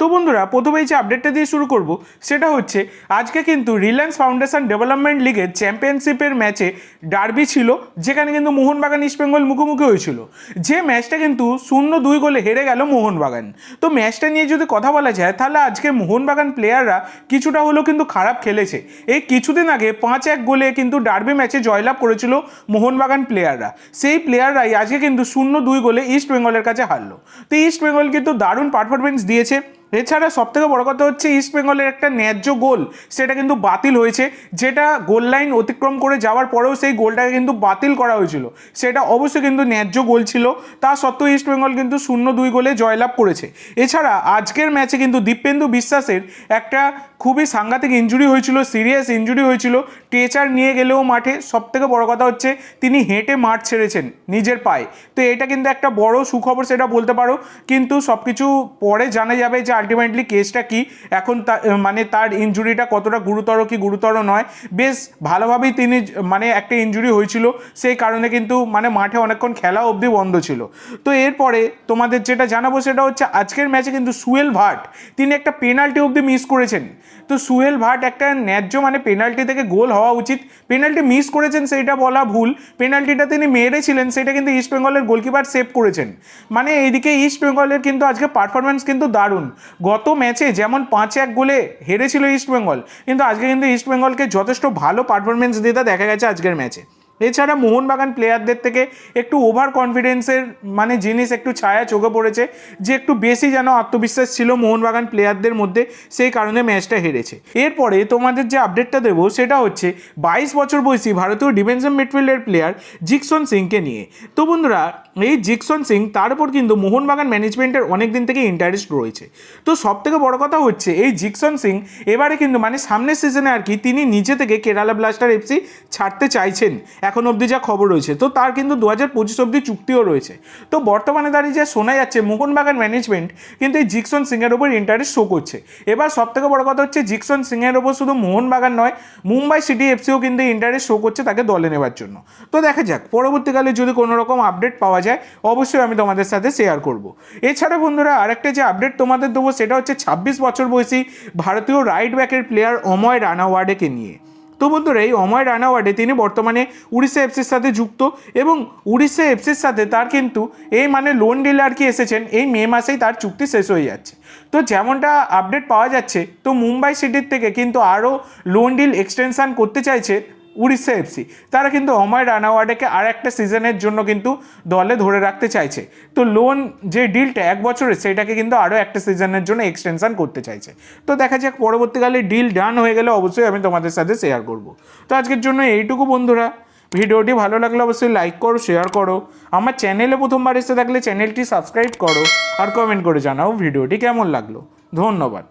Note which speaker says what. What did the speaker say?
Speaker 1: তো বন্ধুরা প্রথমেই যে আপডেটটা দিয়ে শুরু করব, সেটা হচ্ছে, আজকে কিন্তু রিলায়েন্স ফাউন্ডেশন ডেভেলপমেন্ট লিগের চ্যাম্পিয়নশিপের ম্যাচে ডার্বি ছিল, যেখানে কিন্তু মোহনবাগান ইস্টবেঙ্গল মুখোমুখি হয়েছিল। যে ম্যাচটা কিন্তু শূন্য দুই গোলে হেরে গেল মোহনবাগান। তো ম্যাচটা নিয়ে যদি কথা বলা যায়, তাহলে আজকে মোহনবাগান প্লেয়াররা কিছুটা হলেও কিন্তু খারাপ খেলেছে। এই কিছুদিন আগে পাঁচ এক গোলে কিন্তু ডার্বি ম্যাচে জয়লাভ করেছিল মোহনবাগান প্লেয়াররা সেই প্লেয়াররাই আজকে কিন্তু শূন্য দুই গোলে ইস্ট বেঙ্গলের কাছে হারলো। তো ইস্ট বেঙ্গল কিন্তু দারুণ পারফরমেন্স দিয়েছে। এছাড়া সবথেকে বড় কথা হচ্ছে ইস্ট বেঙ্গলের একটা ন্যায্য গোল, সেটা কিন্তু বাতিল হয়েছে। যেটা গোল লাইন অতিক্রম করে যাওয়ার পরেও সেই গোলটাকে কিন্তু বাতিল করা হয়েছিল। সেটা অবশ্যই কিন্তু ন্যায্য গোল ছিল। তা সত্ত্বেও ইস্ট বেঙ্গল কিন্তু শূন্য দুই গোলে জয়লাভ করেছে। এছাড়া আজকের ম্যাচে কিন্তু দীপেন্দু বিশ্বাসের একটা খুবই সাংঘাতিক ইঞ্জুরি হয়েছিল সিরিয়াস ইঞ্জুরি হয়েছিল। টেচার নিয়ে গেলেও মাঠে, সবথেকে বড় কথা হচ্ছে তিনি হেঁটে মাঠ ছেড়েছেন নিজের পায়ে। তো এটা কিন্তু একটা বড় সুখবর সেটা বলতে পারো। কিন্তু সব কিছু পরে জানা যাবে যে আলটিমেটলি কেসটা কি। এখন তা মানে তার ইঞ্জুরিটা কতটা গুরুতর কি গুরুতর নয়। বেশ ভালোভাবেই তিনি মানে একটা ইঞ্জুরি হয়েছিল। সেই কারণে কিন্তু মানে মাঠে অনেকক্ষণ খেলা অবধি বন্ধ ছিল। তো এরপরে তোমাদের যেটা জানাব সেটা হচ্ছে আজকের ম্যাচে কিন্তু সুয়েল ভাট, তিনি একটা পেনাল্টি অবধি মিস করেছেন। তো সুয়েল ভাট একটা ন্যায্য মানে পেনাল্টি থেকে গোল হওয়া উচিত। পেনাল্টি মিস করেছেন সেইটা বলা ভুল। পেনাল্টিটা তিনি মেরেছিলেন, সেটা কিন্তু ইস্ট বেঙ্গলের গোলকিপার সেভ করেছেন। মানে এইদিকে ইস্ট বেঙ্গলের কিন্তু আজকে পারফরমেন্স কিন্তু দারুণ। গত ম্যাচে যেমন পাঁচ এক গোলে হেরেছিল ইস্ট বেঙ্গল কিন্তু আজকে কিন্তু ইস্ট বেঙ্গলকে যথেষ্ট ভালো পারফরমেন্স দিতে দেখা গেছে আজকের ম্যাচে এছাড়া মোহনবাগান প্লেয়ারদের থেকে একটু ওভার কনফিডেন্সের মানে জিনিস, একটু ছায়া চোখে পড়েছে, যে একটু বেশি যেন আত্মবিশ্বাস ছিল মোহনবাগান প্লেয়ারদের মধ্যে, সেই কারণে ম্যাচটা হেরেছে। এরপরে তোমাদের যে আপডেটটা দেবো, সেটা হচ্ছে বাইশ বছর বয়সী ভারতীয় ডিফেন্সিভ মিডফিল্ডের প্লেয়ার জিকসন সিংকে নিয়ে। তো বন্ধুরা, এই জিকসন সিং, তার উপর কিন্তু মোহনবাগান ম্যানেজমেন্টের অনেক দিন থেকে ইন্টারেস্ট রয়েছে। তো সব থেকে বড় কথা হচ্ছে, এই জিকসন সিং এবারে কিন্তু মানে সামনের সিজনে আর কি, তিনি নিজে থেকে কেরালা ব্লাস্টার এফসি ছাড়তে চাইছেন। এখন অবধি যা খবর রয়েছে, তো তার কিন্তু দু হাজার পঁচিশ অবধি চুক্তিও রয়েছে। তো বর্তমানে দাঁড়িয়ে যা শোনা যাচ্ছে মোহনবাগান ম্যানেজমেন্ট কিন্তু এই জিকসন সিংয়ের ওপর ইন্টারেস্ট শো করছে। এবার সব থেকে বড় কথা হচ্ছে, জিকসন সিংয়ের ওপর শুধু মোহনবাগান নয়, মুম্বাই সিটি এফসিও কিন্তু ইন্টারেস্ট শো করছে তাকে দলে নেবার জন্য। তো দেখা যাক, পরবর্তীকালে যদি কোনো রকম আপডেট পাওয়া যায়, অবশ্যই আমি তোমাদের সাথে শেয়ার করব। এছাড়া বন্ধুরা, আরেকটা যে আপডেট তোমাদের দেবো, সেটা হচ্ছে ছাব্বিশ বছর বয়সী ভারতীয় রাইট ব্যাকের প্লেয়ার অময় রানাওয়ার্ডেকে নিয়ে। তো বন্ধুরা, এই অময় রানাওয়ার্ডে তিনি বর্তমানে উড়িষ্যা এফসির সাথে যুক্ত এবং উড়িষ্যা এফসির সাথে তার কিন্তু এই মানে লোন ডিল আর কি এসেছেন, এই মে মাসেই তার চুক্তি শেষ হয়ে যাচ্ছে। তো যেমনটা আপডেট পাওয়া যাচ্ছে, তো মুম্বাই সিটির থেকে কিন্তু আরও লোন ডিল এক্সটেনশান করতে চাইছে উড়িষ্যা এফসি তারা কিন্তু অময় রানাওয়াডেকে আর একটা সিজনের জন্য কিন্তু দলে ধরে রাখতে চাইছে। তো লোন যে ডিলটা এক বছরের, সেটাকে কিন্তু আরও একটা সিজনের জন্য এক্সটেনশন করতে চাইছে। তো দেখা যাক, পরবর্তীকালে ডিল ডান হয়ে গেলে অবশ্যই আমি তোমাদের সাথে শেয়ার করব। তো আজকের জন্য এইটুকু বন্ধুরা। ভিডিওটি ভালো লাগলে অবশ্যই লাইক করো শেয়ার করো। আমার চ্যানেলে প্রথমবার এসে থাকলে চ্যানেলটি সাবস্ক্রাইব করো আর কমেন্ট করে জানাও ভিডিওটি কেমন লাগল। ধন্যবাদ।